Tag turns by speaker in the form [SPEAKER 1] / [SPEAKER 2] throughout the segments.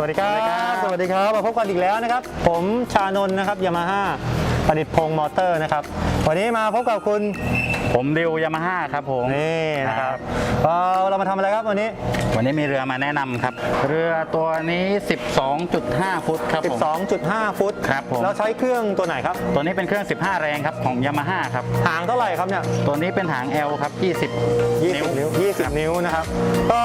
[SPEAKER 1] วัสดีครับ สวัสดีครับ มาพบกันอีกแล้วนะครับ ผมชานนท์นะครับยามาฮ่าประดิษฐ์พงมอเตอร์นะครับ วันนี้มาพบกับคุณ
[SPEAKER 2] ผมดิวยามาฮ่าครับผม
[SPEAKER 1] นี่นะครับเอ่อเรามาทำอะไรครับวันนี้
[SPEAKER 2] วันนี้มีเรือมาแนะนำครับ เรือตัวนี้ 12.5 ฟุตครับผม
[SPEAKER 1] 12.5 ฟุต
[SPEAKER 2] ครับผม
[SPEAKER 1] เราใช้เครื่องตัวไหนครับ
[SPEAKER 2] ตัวนี้เป็นเครื่อง 15 แรงครับของยามาฮ่าครับ
[SPEAKER 1] หางเท่าไหร่ครับเนี่ย
[SPEAKER 2] ตัวนี้เป็นหาง L ครับ 20
[SPEAKER 1] 20 นิ้ว 20 นิ้วนะครับ ก็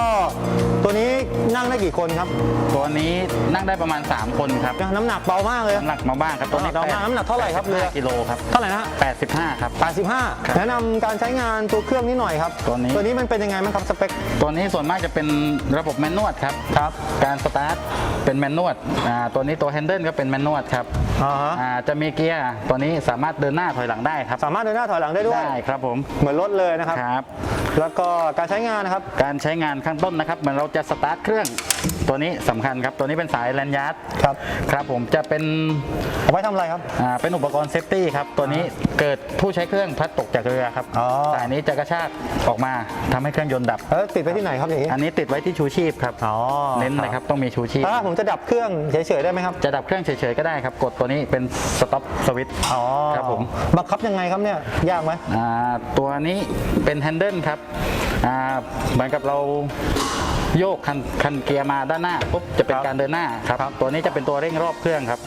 [SPEAKER 1] ตัวนี้นั่งได้กี่คนครับ
[SPEAKER 2] ตัวนี้นั่งได้ประมาณ 3 คนครับ
[SPEAKER 1] น้ำหนักเบามากเลย
[SPEAKER 2] น้ำหนักมาบ้างครับตัวนี้
[SPEAKER 1] น้ำหนักน้ำหนักเท่าไหร่ครับเรือ
[SPEAKER 2] 85กิโลครับ
[SPEAKER 1] เท่าไหร่นะฮะ
[SPEAKER 2] 85 ครับ
[SPEAKER 1] 85 แนะนำการใช้งานตัวเครื่องนี้หน่อยครับ
[SPEAKER 2] ตัวนี้
[SPEAKER 1] ตัวนี้มันเป็นยังไงบ้างครับสเปค
[SPEAKER 2] ตัวนี้ส่วนมากจะเป็นระบบแมนนวดครับ
[SPEAKER 1] ครับ
[SPEAKER 2] การสตาร์ทเป็นแมนนวดอ่าตัวนี้ตัวแฮนเดิลก็เป็นแมนนวดครับ
[SPEAKER 1] อ่าฮะ
[SPEAKER 2] อ่าจะมีเกียร์ตัวนี้สามารถเดินหน้าถอยหลังได้ครับ
[SPEAKER 1] สามารถเดินหน้าถอยหลังได้ด้วย
[SPEAKER 2] ได้ครับผม
[SPEAKER 1] เหมือนรถเลยนะครับ
[SPEAKER 2] ครับ
[SPEAKER 1] แล้วก็การใช้งานนะครับ
[SPEAKER 2] การใช้งานข้างต้นนะครับ เหมือนเราจะสตาร์ทเครื่องตัวนี้สำคัญครับ ตัวนี้เป็นสายแลนยาร์ด
[SPEAKER 1] ครับ
[SPEAKER 2] ครับผมจะเป็น
[SPEAKER 1] เอาไว้ทำอะไรครับ
[SPEAKER 2] อ่าเป็นอุปกรณ์เซฟตี้ครับ ตัวนี้เกิดผู้ใช้เครื่องพลัดตกจากเรือครับ
[SPEAKER 1] อ๋อ
[SPEAKER 2] สายนี้จะกระชากออกมาทำให้เครื่องยนต์ดับ
[SPEAKER 1] แล้วติดไปที่ไหนครับอย่างนี้
[SPEAKER 2] อันนี้ติดไว้ที่ชูชีพครับ
[SPEAKER 1] อ๋อ
[SPEAKER 2] เน้นเลยครับต้องมีชูชีพ
[SPEAKER 1] ถ้าผมจะดับเครื่องเฉยๆได้ไหมครับ
[SPEAKER 2] จะดับเครื่องเฉยๆก็ได้ครับ กดตัวนี้เป็นสต็อปสวิตช์
[SPEAKER 1] อ๋อ
[SPEAKER 2] ครับผม
[SPEAKER 1] บังคับยังไงครับเนี่ยยากไหม
[SPEAKER 2] อ่าตัวนี้เป็นแฮนเดิลครับอ่าเหมือนกับเราโยกคันคันเกียร์มาด้านหน้าปุ๊บจะเป็นการเดินหน้าครับ ตัวนี้จะเป็นตัวเร่งรอบเครื่องครับ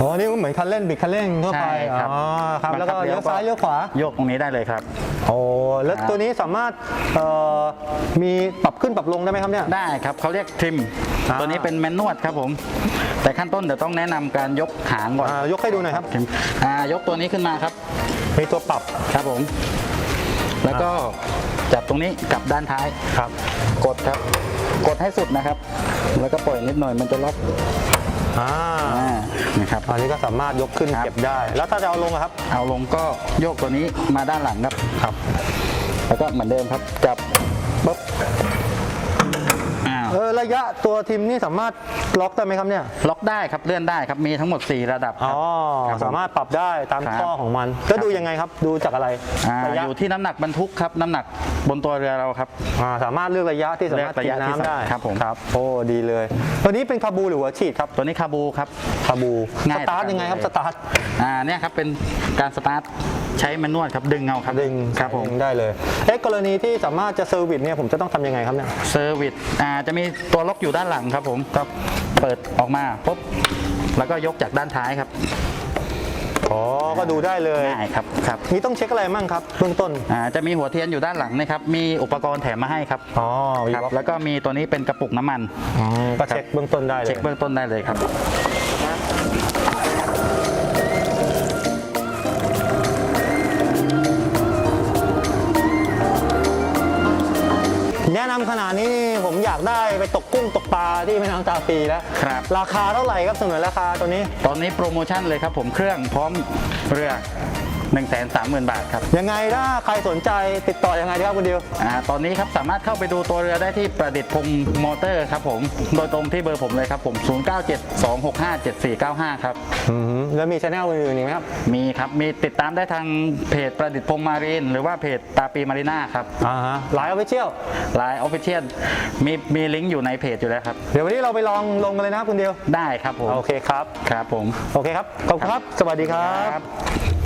[SPEAKER 1] อ๋อนี่ก็เหมือนคันเร่งบิดคันเร่งทั่วไป
[SPEAKER 2] ใช่ครับ
[SPEAKER 1] อ๋อครับแล้วก็
[SPEAKER 2] บังคับเลี้
[SPEAKER 1] เลี้
[SPEAKER 2] ย
[SPEAKER 1] ยววซ้ายเลี้ยวขวา
[SPEAKER 2] โยกตรงนี้ได้เลยครับ
[SPEAKER 1] โอ้แล้ว
[SPEAKER 2] ครับ
[SPEAKER 1] ตัวนี้สามารถเอ่อมีปรับขึ้นปรับลงได้ไหมครับเนี่ย
[SPEAKER 2] ได้ครับเขาเรียกทริม
[SPEAKER 1] อ่า
[SPEAKER 2] ตัวนี้เป็นแมนนวดครับผม แต่ขั้นต้นเดี๋ยวต้องแนะนำการยกหางก่อน
[SPEAKER 1] อ่ายกให้ดูหน่อยครับ
[SPEAKER 2] อ่ายกตัวนี้ขึ้นมาครับ
[SPEAKER 1] มีตัวปรับ
[SPEAKER 2] ครับผม แล้วก็ จับตรงนี้กลับด้านท้าย
[SPEAKER 1] ครับ
[SPEAKER 2] กดครับ กดให้สุดนะครับ แล้วก็ปล่อยนิดหน่อยมันจะล็อก
[SPEAKER 1] อ่า
[SPEAKER 2] อ่านะครับ
[SPEAKER 1] อันนี้ก็สามารถยกขึ้น
[SPEAKER 2] ครับ
[SPEAKER 1] เก็บได้ แล้วถ้าจะเอาลงอะครับ
[SPEAKER 2] เอาลงก็โยกตัวนี้มาด้านหลังครับ
[SPEAKER 1] ครับ
[SPEAKER 2] แล้วก็เหมือนเดิมครับ จับปุ๊บอ้าว
[SPEAKER 1] เออระยะตัวทิมนี่สามารถล็อกได้ไหมครับเนี่ย
[SPEAKER 2] ล็อกได้ครับเลื่อนได้ครับมีทั้งหมด 4 ระดับค
[SPEAKER 1] อ๋
[SPEAKER 2] รั
[SPEAKER 1] อ
[SPEAKER 2] บครับผม
[SPEAKER 1] สามารถปรับได้ตาม
[SPEAKER 2] ครับ
[SPEAKER 1] ข้อของมันก็ดูยังไงครับ ดูจากอะไร
[SPEAKER 2] อ่า
[SPEAKER 1] ระยะ
[SPEAKER 2] อยู่ที่น้ำหนักบรรทุกครับน้ำหนักบนตัวเรือเราครับ
[SPEAKER 1] อ่าสามารถเลือกระยะที่สามารถ
[SPEAKER 2] เลือกระ
[SPEAKER 1] กิ
[SPEAKER 2] ยะ
[SPEAKER 1] น
[SPEAKER 2] ที่
[SPEAKER 1] น้ำได้
[SPEAKER 2] ครับผม
[SPEAKER 1] ครับโอ้ดีเลยตัวนี้เป็นคาบูหรือหัวฉีดครับ
[SPEAKER 2] ตัวนี้คาบูครับ
[SPEAKER 1] คาบู
[SPEAKER 2] ง่า
[SPEAKER 1] ส
[SPEAKER 2] ย
[SPEAKER 1] ตาร์ทยังไงครับสตาร์ท
[SPEAKER 2] อ่าเนี่ยครับเป็นการสตาร์ท ใช้แมนนวลครับดึงเอาครับ
[SPEAKER 1] ดึง
[SPEAKER 2] ครับผม
[SPEAKER 1] ดึงได้เลยเอ๊ะกรณีที่สามารถจะเซอร์วิสเนี่ยผมจะต้องทำยังไงครับเนี่ย
[SPEAKER 2] เซอร์วิสอ่าจะมีตัวล็อกอยู่ด้านหลังครับผมครับเปิดออกมาปุ๊บแล้วก็ยกจากด้านท้ายครับ
[SPEAKER 1] อ๋อก็ดูได้เลย
[SPEAKER 2] ง่ายครับครับ
[SPEAKER 1] นี่ต้องเช็คอะไรมั่งครับเบื้องต้น
[SPEAKER 2] อ่าจะมีหัวเทียนอยู่ด้านหลังนะครับมีอุปกรณ์แถมมาให้ครับ
[SPEAKER 1] อ๋อวี
[SPEAKER 2] ครับ
[SPEAKER 1] บ็อก
[SPEAKER 2] แล้วก็มีตัวนี้เป็นกระปุกน้ำมัน
[SPEAKER 1] ก็เช็คเบื้องต้นได้เลย
[SPEAKER 2] เช็คเบื้องต้นได้เลยครับ
[SPEAKER 1] แนะนำขนาดนี้ผมอยากได้ไปตกกุ้งตกปลาที่แม่น้ำตาปีแล้ว
[SPEAKER 2] ครับ
[SPEAKER 1] ราคาเท่าไหร่ครับสนุนราคาตัวนี้
[SPEAKER 2] ตอนนี้โปรโมชั่นเลยครับผมเครื่องพร้อมเรือ 1 3 0 0 0 0 บาทครับ
[SPEAKER 1] ยังไงถ้าใครสนใจติดต่อยังไงดีครับคุณเดียว
[SPEAKER 2] อ่าตอนนี้ครับสามารถเข้าไปดูตัวเรือได้ที่ประดิษฐ์พงศ์มอเตอร์ครับผมโดยตรงที่เบอร์ผมเลยครับผม 0972657495 ครับ
[SPEAKER 1] อืมแล้วมีชแนลอื่นๆอีกไหมครับ
[SPEAKER 2] มีครับมีติดตามได้ทางเพจประดิษฐ์พงศ์มารีนหรือว่าเพจตาปีมารีนาครับ
[SPEAKER 1] อ่าฮะไลน์ออฟฟิเชียล
[SPEAKER 2] ไลน์ออฟฟิเชียลมีมีลิงก์อยู่ในเพจอยู่แล้วครับ
[SPEAKER 1] เดี๋ยววันนี้เราไปลองลงกันเลยนะครับคุณเดียว
[SPEAKER 2] ได้ครับผม
[SPEAKER 1] โอเคครับ
[SPEAKER 2] ครับผม
[SPEAKER 1] โอเคครับ ขอบคุณครับ สวัสดีครับ